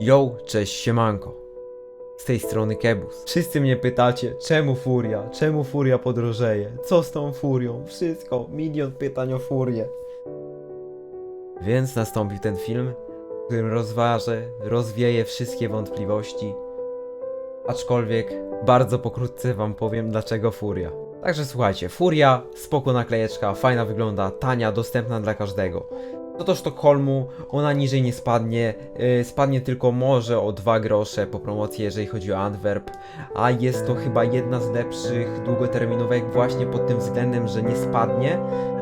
Yo, cześć, siemanko. Z tej strony Kebus. Wszyscy mnie pytacie, czemu furia? Czemu furia podrożeje? Co z tą furią? Wszystko, milion pytań o furię. Więc nastąpił ten film, w którym rozważę, rozwieję wszystkie wątpliwości. Aczkolwiek bardzo pokrótce wam powiem, dlaczego furia. Także słuchajcie, furia, spoko naklejeczka, fajna wygląda, tania, dostępna dla każdego. No do Sztokholmu, ona niżej nie spadnie, yy, spadnie tylko może o 2 grosze po promocji, jeżeli chodzi o Antwerp, a jest to chyba jedna z lepszych długoterminówek właśnie pod tym względem, że nie spadnie,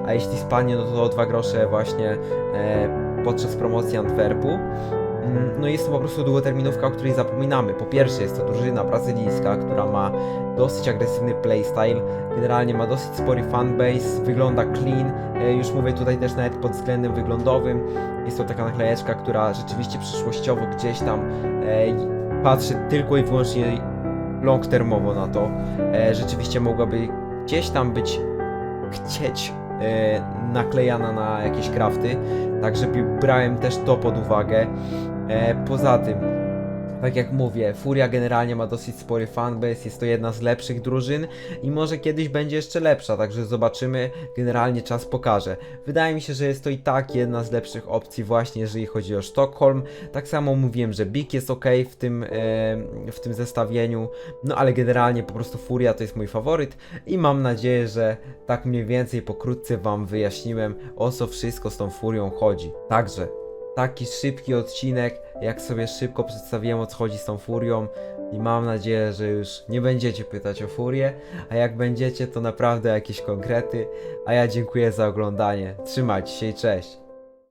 a jeśli spadnie, no to o 2 grosze właśnie e, podczas promocji Antwerpu. No jest to po prostu długoterminówka, o której zapominamy. Po pierwsze jest to drużyna brazylijska, która ma dosyć agresywny playstyle, generalnie ma dosyć spory fanbase, wygląda clean, e, już mówię tutaj też nawet pod względem wyglądowym. Jest to taka naklejeczka, która rzeczywiście przyszłościowo gdzieś tam e, patrzy tylko i wyłącznie long termowo na to. E, rzeczywiście mogłaby gdzieś tam być chcieć naklejana na jakieś krafty, także brałem też to pod uwagę. E, poza tym, tak jak mówię, Furia generalnie ma dosyć spory fanbase, jest to jedna z lepszych drużyn i może kiedyś będzie jeszcze lepsza, także zobaczymy, generalnie czas pokaże. Wydaje mi się, że jest to i tak jedna z lepszych opcji właśnie jeżeli chodzi o Sztokholm. Tak samo mówiłem, że Big jest ok w tym, e, w tym zestawieniu, no ale generalnie po prostu Furia to jest mój faworyt i mam nadzieję, że tak mniej więcej pokrótce Wam wyjaśniłem o co wszystko z tą Furią chodzi. Także taki szybki odcinek, jak sobie szybko przedstawiłem o co chodzi z tą furią i mam nadzieję, że już nie będziecie pytać o furię, a jak będziecie to naprawdę jakieś konkrety, a ja dziękuję za oglądanie. Trzymajcie się i cześć!